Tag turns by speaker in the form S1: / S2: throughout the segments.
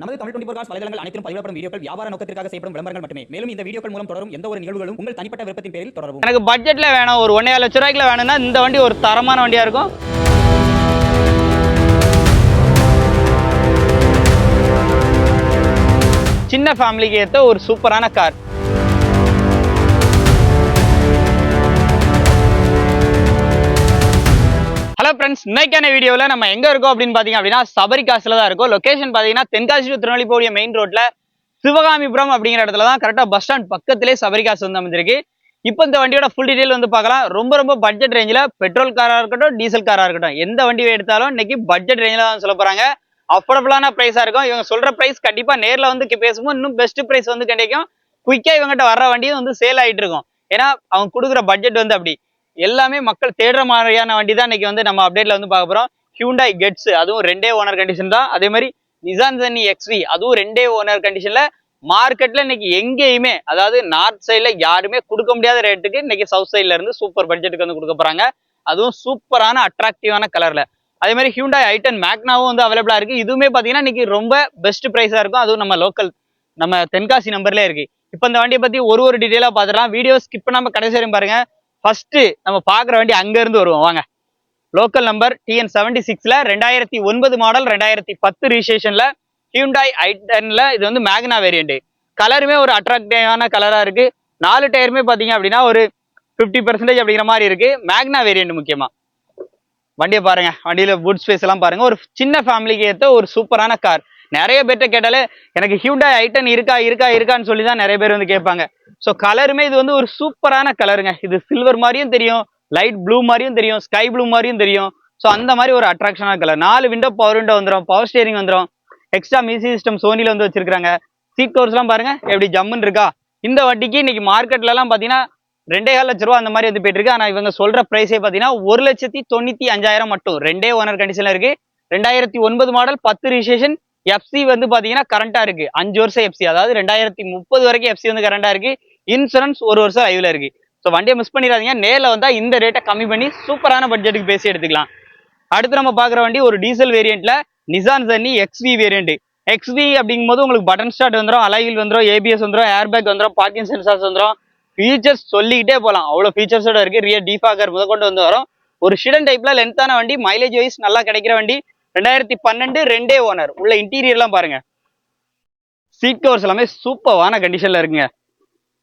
S1: நமது Tamil twenty cos வலைதளங்கள் அனைத்தும் பதிவிடப்படும் வீடியோக்கள் வியாபார நோக்கத்திற்காக செய்யப்படும் விளம்பரங்கள் மட்டுமே. மேலும் இந்த வீடியோக்கள் மூலம் தொடரும் எந்த ஒரு நிகழ்வுகளும் உங்கள் தனிப்பட்ட விருப்பத்தின் பேரில் தொடரும்
S2: எனக்கு பட்ஜெட்ல வேணும். ஒரு ஒன்றே லட்ச ரூபாய்க்குல வேணும்னா இந்த வண்டி ஒரு தரமான வண்டியா இருக்கும்? சின்ன ஃபேமிலிக்கு ஏற்ற ஒரு சூப்பரான கார் ஃப்ரெண்ட்ஸ் இன்னைக்கான வீடியோவில் நம்ம எங்க இருக்கோம் அப்படின்னு பார்த்தீங்க அப்படின்னா சபரிகாசில் தான் இருக்கும். லொகேஷன் பார்த்தீங்கன்னா தென்காசி டு திருநெல்வேலி போடிய மெயின் ரோட்ல சிவகாமிபுரம் அப்படிங்கிற இடத்துல தான் கரெக்டாக பஸ் ஸ்டாண்ட் பக்கத்திலே சபரிகாசு வந்து அமைஞ்சிருக்கு. இப்போ இந்த வண்டியோட ஃபுல் டீடைல் வந்து பார்க்கலாம். ரொம்ப ரொம்ப பட்ஜெட் ரேஞ்சில் பெட்ரோல் காராக இருக்கட்டும் டீசல் காராக இருக்கட்டும் எந்த வண்டி எடுத்தாலும் இன்னைக்கு பட்ஜெட் ரேஞ்சில் தான் சொல்ல போகிறாங்க அஃபோர்டபுளான ப்ரைஸாக இருக்கும். இவங்க சொல்கிற ப்ரைஸ் கண்டிப்பாக நேரில் வந்து பேசும்போது இன்னும் பெஸ்ட் ப்ரைஸ் வந்து கிடைக்கும். குயிக்காக இவங்ககிட்ட வர்ற வண்டியும் வந்து சேல் ஆகிட்டு இருக்கும். ஏன்னா அவங்க கொடுக்குற பட்ஜெட் வந்து அப்படி. எல்லாமே மக்கள் தேடுற மாதிரியான வண்டி தான் இன்னைக்கு வந்து நம்ம அப்டேட்ல வந்து பார்க்க போகிறோம் ஹியூண்டாய் கெட்ஸ் அதுவும் ரெண்டே ஓனர் கண்டிஷன் தான். அதே மாதிரி நிசான் சன்னி எக்ஸ்வி அதுவும் ரெண்டே ஓனர் கண்டிஷன்ல மார்க்கெட்ல இன்னைக்கு எங்கேயுமே அதாவது நார்த் சைட்ல யாருமே கொடுக்க முடியாத ரேட்டுக்கு இன்னைக்கு சவுத் சைட்ல இருந்து சூப்பர் பட்ஜெட்டுக்கு வந்து கொடுக்க போறாங்க. அதுவும் சூப்பரான அட்ராக்டிவான கலர்ல அதே மாதிரி ஹியூண்டாய் ஐட்டன் மேக்னாவும் வந்து அவைலபிளா இருக்கு. இதுவுமே பாத்தீங்கன்னா இன்னைக்கு ரொம்ப பெஸ்ட் பிரைஸா இருக்கும். அதுவும் நம்ம லோக்கல் நம்ம தென்காசி நம்பர்ல இருக்கு. இப்போ இந்த வண்டியை பத்தி ஒரு ஒரு டீடைலா பாத்துக்கலாம் வீடியோ ஸ்கிப் பண்ணாம கடைசி வரையும் பாருங்க. ஃபர்ஸ்ட் நம்ம பார்க்குற வண்டி அங்கேருந்து வருவோம். வாங்க. லோக்கல் நம்பர் டிஎன் செவன்டி சிக்ஸில் ரெண்டாயிரத்தி ஒன்பது மாடல் ரெண்டாயிரத்தி பத்து ரிஜிஸ்ட்ரேஷனில் ஹியூண்டாய் ஐட்டன்ல இது வந்து மேக்னா வேரியண்ட் கலருமே ஒரு அட்ராக்டிவான கலராக இருக்கு. நாலு டயருமே பார்த்தீங்க அப்படின்னா ஒரு 50% பர்சன்டேஜ் அப்படிங்கிற மாதிரி இருக்கு. மேக்னா வேரியண்ட் முக்கியமா. வண்டியை பாருங்க. வண்டியில வுட் ஸ்பேஸ் எல்லாம் பாருங்க. ஒரு சின்ன ஃபேமிலிக்கு ஏற்ற ஒரு சூப்பரான கார் நிறைய பேர்ட்ட கேட்டாலே எனக்கு ஹியூண்டாய் ஐட்டன் இருக்கா இருக்கா இருக்கான்னு சொல்லி தான் நிறைய பேர் வந்து கேட்பாங்க. ஸோ கலருமே இது வந்து ஒரு சூப்பரான கலருங்க இது சில்வர் மாதிரியும் தெரியும் லைட் ப்ளூ மாதிரியும் தெரியும் ஸ்கை ப்ளூ மாதிரியும் தெரியும். ஸோ அந்த மாதிரி ஒரு அட்ராக்ஷனாக கலர் நாலு விண்டோ பவர் விண்டோ வந்துடும் பவர் ஸ்டேரிங் வந்துடும் எக்ஸ்ட்ரா மியூசிக் சிஸ்டம் சோனில வந்து வச்சிருக்காங்க சீட் கவர்ஸ்லாம் பாருங்க எப்படி ஜம்முன்னு இருக்கா? இந்த வட்டிக்கு இன்னைக்கு மார்க்கெட்ல எல்லாம் ரெண்டே கால் லட்ச ரூபா அந்த மாதிரி வந்து போயிட்டு இருக்கு. ஆனால் இவங்க சொல்ற ப்ரைஸே பாத்தீங்கன்னா ஒரு லட்சத்தி தொண்ணூத்தி அஞ்சாயிரம் மட்டும். ரெண்டே ஓனர் கண்டிஷன்ல இருக்கு. ரெண்டாயிரத்தி ஒன்பது மாடல் பத்து ரிஜிஸ்ட்ரேஷன் எஃப்சி வந்து பாத்தீங்கன்னா கரண்டா இருக்கு. அஞ்சு வருஷம் எஃப்சி அதாவது ரெண்டாயிரத்தி முப்பது வரைக்கும் எஃப்சி வந்து கரண்டா இருக்கு. இன்சூரன்ஸ் ஒரு வருஷம் லைவ்ல இருக்கு. ஸோ வண்டியை மிஸ் பண்ணிடாதீங்க. நேரில் வந்தால் இந்த ரேட்டை கம்மி பண்ணி சூப்பரான பட்ஜெட்டுக்கு பேசி எடுத்துக்கலாம். அடுத்து நம்ம பார்க்குற வண்டி ஒரு diesel வேரியண்ட்ல Nissan Sunny XV variant XV அப்படிங்கும்போது உங்களுக்கு பட்டன் ஸ்டார்ட் வந்துடும் அலைகள் வந்துடும் ஏபிஎஸ் வந்துடும் ஏர்பேக் வந்துடும் பார்க்கிங் சென்சார்ஸ் வந்துடும் ஃபீச்சர்ஸ் சொல்லிக்கிட்டே போகலாம். அவ்வளோ ஃபீச்சர்ஸோட இருக்கு. ரியர் டீஃபாகர் முதல் கொண்டு வந்து வரும். ஒரு ஷிடன் டைப்ல லென்த்தான வண்டி மைலேஜ் வைஸ் நல்லா கிடைக்கிற வண்டி. ரெண்டாயிரத்தி பன்னெண்டு ரெண்டே ஓனர் உள்ள இன்டீரியர்லாம் பாருங்க. சீட் கவர்ஸ் எல்லாமே சூப்பரான கண்டிஷன்ல இருக்குங்க.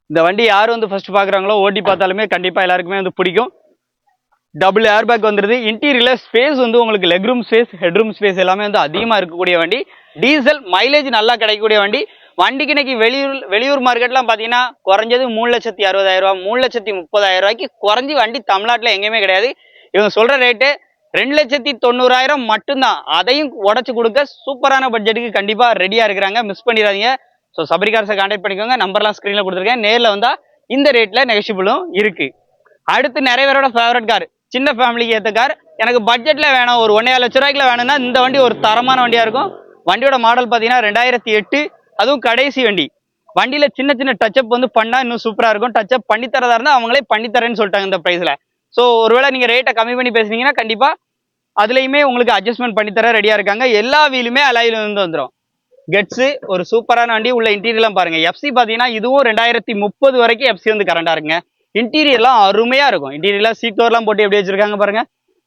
S2: இந்த வண்டி யார் வந்து ஃபர்ஸ்ட் பாக்குறாங்களோ ஓட்டி பார்த்தாலுமே கண்டிப்பா எல்லாருக்குமே வந்து பிடிக்கும். டபுள் ஏர் பேக் வந்துருது இன்டீரியர்ல ஸ்பேஸ் வந்து உங்களுக்கு leg room space head room space எல்லாமே வந்து அதிகமா இருக்கக்கூடிய வண்டி. டீசல் மைலேஜ் நல்லா கிடைக்கக்கூடிய வண்டி. வண்டிக்கு இன்னைக்கு வெளியூர் வெளியூர் மார்க்கெட்லாம் பார்த்தீங்கன்னா குறைஞ்சது மூணு லட்சத்தி அறுபதாயிரம் ரூபா மூணு லட்சத்தி முப்பதாயிரம் ரூபாய்க்கு குறைஞ்சி வண்டி தமிழ்நாட்டில் எங்கேயுமே கிடையாது. இவங்க சொல்கிற ரேட்டு ரெண்டு லட்சத்தி தொண்ணூறாயிரம் மட்டும்தான். அதையும் உடச்சு கொடுக்க சூப்பரான பட்ஜெட்டுக்கு கண்டிப்பாக ரெடியாக இருக்கிறாங்க. மிஸ் பண்ணிடாதீங்க. ஸோ சபரிகாரஸை கான்டாக்ட் பண்ணிக்கோங்க. நம்பர்லாம் ஸ்க்ரீனில் கொடுத்துருக்கேன். நேரில் வந்தால் இந்த ரேட்டில் நெகஷிபிளும் இருக்கு. அடுத்து நிறைய பேரோட ஃபேவரட் கார் சின்ன ஃபேமிலிக்கு ஏற்ற கார் எனக்கு பட்ஜெட்டில் வேணும். ஒரு ஒன்றே லட்ச ரூபாய்க்குல வேணும்னா இந்த வண்டி ஒரு தரமான வண்டியாக இருக்கும். வண்டியோட மாடல் பார்த்தீங்கன்னா ரெண்டாயிரத்தி எட்டு. அதுவும் கடைசி வண்டி. வண்டியில் சின்ன சின்ன டச்சப் வந்து பண்ணால் இன்னும் சூப்பராக இருக்கும். டச்சப் பண்ணித்தரதா தரதா அவங்களே பண்ணித்தரேன்னு சொல்லிட்டாங்க இந்த ப்ரைஸில் ஸோ ஒருவேளை நீங்கள் ரேட்டை கம்மி பண்ணி பேசுனீங்கன்னா கண்டிப்பாக அதுலேயுமே உங்களுக்கு அட்ஜஸ்ட்மெண்ட் பண்ணி தர இருக்காங்க. எல்லா வீலுமே அலாயில் வந்து வந்துடும் கெட்ஸு ஒரு சூப்பரான வண்டி. உள்ள இன்டீரியர்லாம் பாருங்க. எஃப்சி பார்த்தீங்கன்னா இதுவும் ரெண்டாயிரத்தி முப்பது வரைக்கும் எஃப்சி வந்து கரண்டாக இருக்குங்க. இன்டீரியர்லாம் அருமையாக இருக்கும். இன்டீரியர்லாம் சீட் டோர்லாம் போட்டு எப்படி வச்சிருக்காங்க பாருங்க.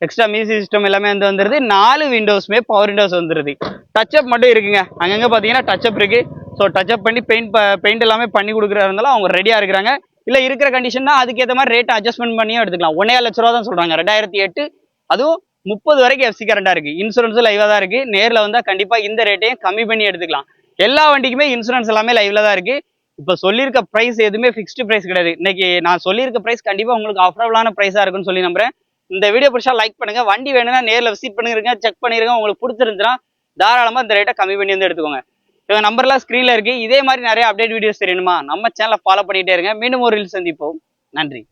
S2: எக்ஸ்ட்ரா மியூசிக் சிஸ்டம் எல்லாமே வந்து வந்துருது. நாலு விண்டோஸுமே பவர் விண்டோஸ் வந்துருது. டச்சப் மட்டும் இருக்குங்க. அங்கங்கே பார்த்தீங்கன்னா டச்சப் இருக்குது ஸோ டச்சப் பண்ணி பெயிண்ட் பெயிண்ட் எல்லாமே பண்ணி கொடுக்குறா இருந்தாலும் அவங்க ரெடியாக இருக்கிறாங்க. இல்லை இருக்கிற கண்டிஷன் தான் அதுக்கேற்ற மாதிரி ரேட் அட்ஜஸ்ட்மெண்ட் பண்ணியும் எடுத்துக்கலாம். ஒன்றே லட்ச ரூபா தான் சொல்கிறாங்க ரெண்டாயிரத்தி எட்டு அதுவும் முப்பது வரைக்கும் எஃப்சி கரண்டா இருக்கு. இன்சூரன்ஸும் லைவா தான் இருக்கு. நேரில் வந்தா கண்டிப்பா இந்த ரேட்டையும் கம்மி பண்ணி எடுத்துக்கலாம். எல்லா வண்டிக்குமே இன்சூரன்ஸ் எல்லாமே லைவ்ல தான் இருக்கு. இப்போ சொல்லியிருக்க பிரைஸ் எதுவுமே ஃபிக்ஸ்டு பிரைஸ் கிடையாது. இன்னைக்கு நான் சொல்லியிருக்க பிரைஸ் கண்டிப்பா உங்களுக்கு அஃபோர்டபுளான பிரைஸா இருக்குன்னு சொல்லி நம்புறேன். இந்த வீடியோ பிடிச்சா லைக் பண்ணுங்க. வண்டி வேணும்னா நேரில் விசிட் பண்ணிருங்க செக் பண்ணிருங்க. உங்களுக்கு பிடிச்சிருந்துன்னா தாராளமா இந்த ரேட்டை கம்மி பண்ணி வந்து எடுத்துக்கோங்க. இவங்க நம்பர்லாம் ஸ்க்ரீன்ல இருக்கு. இதே மாதிரி நிறைய அப்டேட் வீடியோஸ் தெரியணுமா நம்ம சேனலை ஃபாலோ பண்ணிட்டே இருங்க. மீண்டும் ஒரு ரீல் சந்திப்போம். நன்றி.